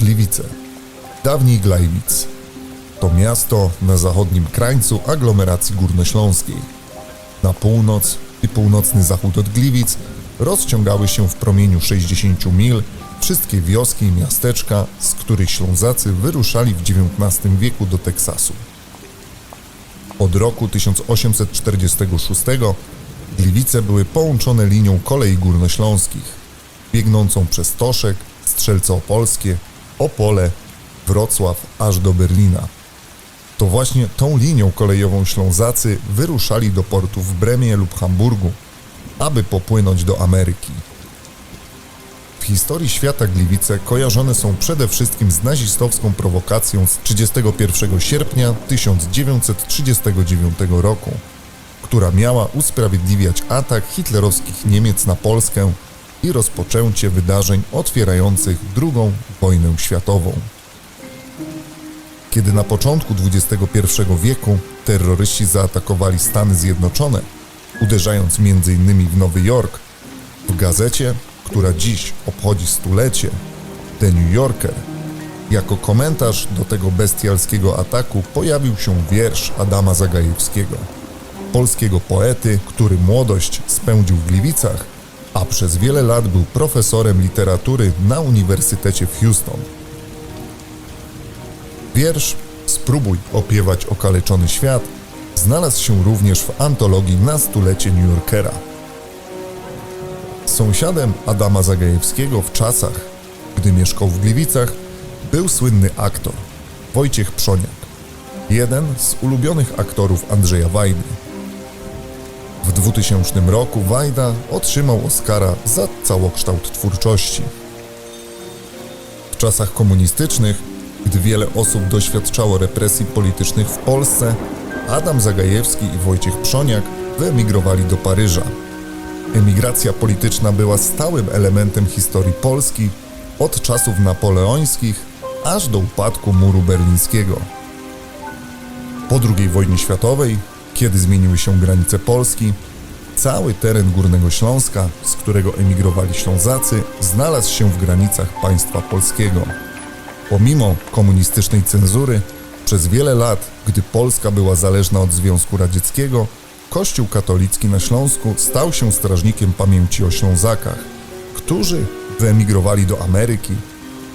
Gliwice, dawniej Glajwic. To miasto na zachodnim krańcu aglomeracji górnośląskiej. Na północ i północny zachód od Gliwic rozciągały się w promieniu 60 mil wszystkie wioski i miasteczka, z których Ślązacy wyruszali w XIX wieku do Teksasu. Od roku 1846 Gliwice były połączone linią kolei górnośląskich, biegnącą przez Toszek, Strzelce Opolskie, Opole, Wrocław aż do Berlina. To właśnie tą linią kolejową Ślązacy wyruszali do portów w Bremie lub Hamburgu, aby popłynąć do Ameryki. W historii świata Gliwice kojarzone są przede wszystkim z nazistowską prowokacją z 31 sierpnia 1939 roku, która miała usprawiedliwiać atak hitlerowskich Niemiec na Polskę i rozpoczęcie wydarzeń otwierających II wojnę światową. Kiedy na początku XXI wieku terroryści zaatakowali Stany Zjednoczone, uderzając m.in. w Nowy Jork, w gazecie, która dziś obchodzi stulecie, The New Yorker, jako komentarz do tego bestialskiego ataku pojawił się wiersz Adama Zagajewskiego, polskiego poety, który młodość spędził w Gliwicach, a przez wiele lat był profesorem literatury na Uniwersytecie w Houston. Wiersz Spróbuj opiewać okaleczony świat znalazł się również w antologii na stulecie New Yorkera. Sąsiadem Adama Zagajewskiego w czasach, gdy mieszkał w Gliwicach, był słynny aktor Wojciech Przoniak, jeden z ulubionych aktorów Andrzeja Wajdy. W 2000 roku Wajda otrzymał Oscara za całokształt twórczości. W czasach komunistycznych, gdy wiele osób doświadczało represji politycznych w Polsce, Adam Zagajewski i Wojciech Przoniak wyemigrowali do Paryża. Emigracja polityczna była stałym elementem historii Polski od czasów napoleońskich aż do upadku muru berlińskiego. Po II wojnie światowej, kiedy zmieniły się granice Polski, cały teren Górnego Śląska, z którego emigrowali Ślązacy, znalazł się w granicach państwa polskiego. Pomimo komunistycznej cenzury, przez wiele lat, gdy Polska była zależna od Związku Radzieckiego, Kościół katolicki na Śląsku stał się strażnikiem pamięci o Ślązakach, którzy wyemigrowali do Ameryki,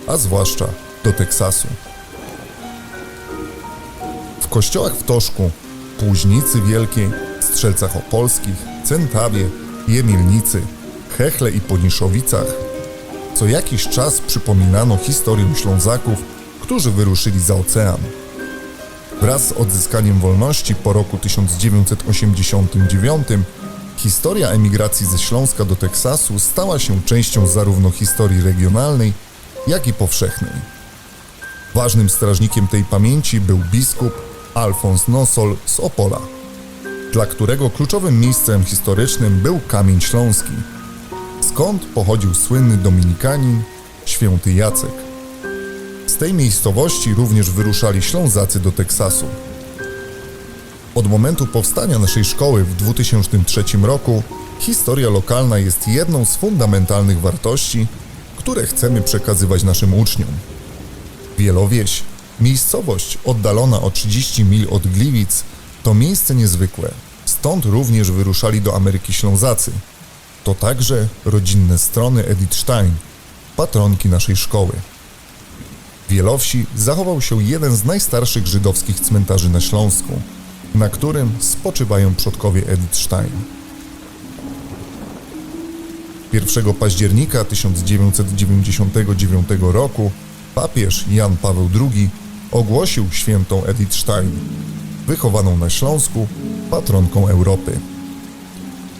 a zwłaszcza do Teksasu. W kościołach w Toszku, Płuźnicy Wielkiej, Strzelcach Opolskich, Centawie, Jemielnicy, Hechle i Poniszowicach co jakiś czas przypominano historię Ślązaków, którzy wyruszyli za ocean. Wraz z odzyskaniem wolności po roku 1989 historia emigracji ze Śląska do Teksasu stała się częścią zarówno historii regionalnej, jak i powszechnej. Ważnym strażnikiem tej pamięci był biskup Alfons Nosol z Opola, dla którego kluczowym miejscem historycznym był Kamień Śląski, skąd pochodził słynny dominikanin święty Jacek. Z tej miejscowości również wyruszali Ślązacy do Teksasu. Od momentu powstania naszej szkoły w 2003 roku historia lokalna jest jedną z fundamentalnych wartości, które chcemy przekazywać naszym uczniom. Wielowieś, miejscowość oddalona o 30 mil od Gliwic, to miejsce niezwykłe. Stąd również wyruszali do Ameryki Ślązacy. To także rodzinne strony Edith Stein, patronki naszej szkoły. W Wielowsi zachował się jeden z najstarszych żydowskich cmentarzy na Śląsku, na którym spoczywają przodkowie Edith Stein. 1 października 1999 roku papież Jan Paweł II ogłosił świętą Edith Stein, wychowaną na Śląsku, patronką Europy.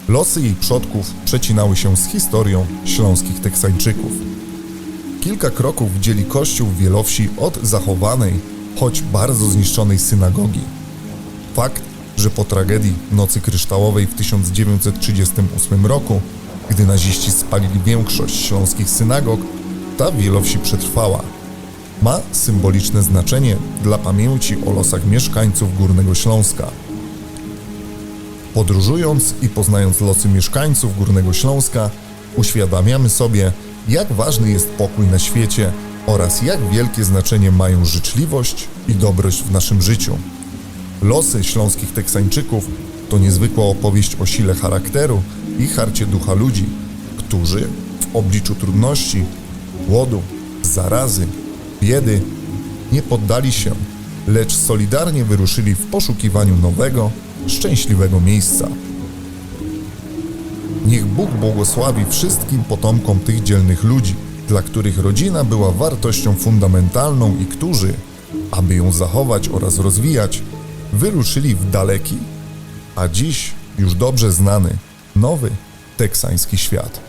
Losy jej przodków przecinały się z historią śląskich Teksańczyków. Kilka kroków dzieli kościół w Wielowsi od zachowanej, choć bardzo zniszczonej synagogi. Fakt, że po tragedii Nocy Kryształowej w 1938 roku, gdy naziści spalili większość śląskich synagog, ta Wielowsi przetrwała. Ma symboliczne znaczenie dla pamięci o losach mieszkańców Górnego Śląska. Podróżując i poznając losy mieszkańców Górnego Śląska, uświadamiamy sobie, jak ważny jest pokój na świecie oraz jak wielkie znaczenie mają życzliwość i dobroć w naszym życiu. Losy śląskich Teksańczyków to niezwykła opowieść o sile charakteru i harcie ducha ludzi, którzy w obliczu trudności, głodu, zarazy, biedy nie poddali się, lecz solidarnie wyruszyli w poszukiwaniu nowego, szczęśliwego miejsca. Niech Bóg błogosławi wszystkim potomkom tych dzielnych ludzi, dla których rodzina była wartością fundamentalną i którzy, aby ją zachować oraz rozwijać, wyruszyli w daleki, a dziś już dobrze znany, nowy teksański świat.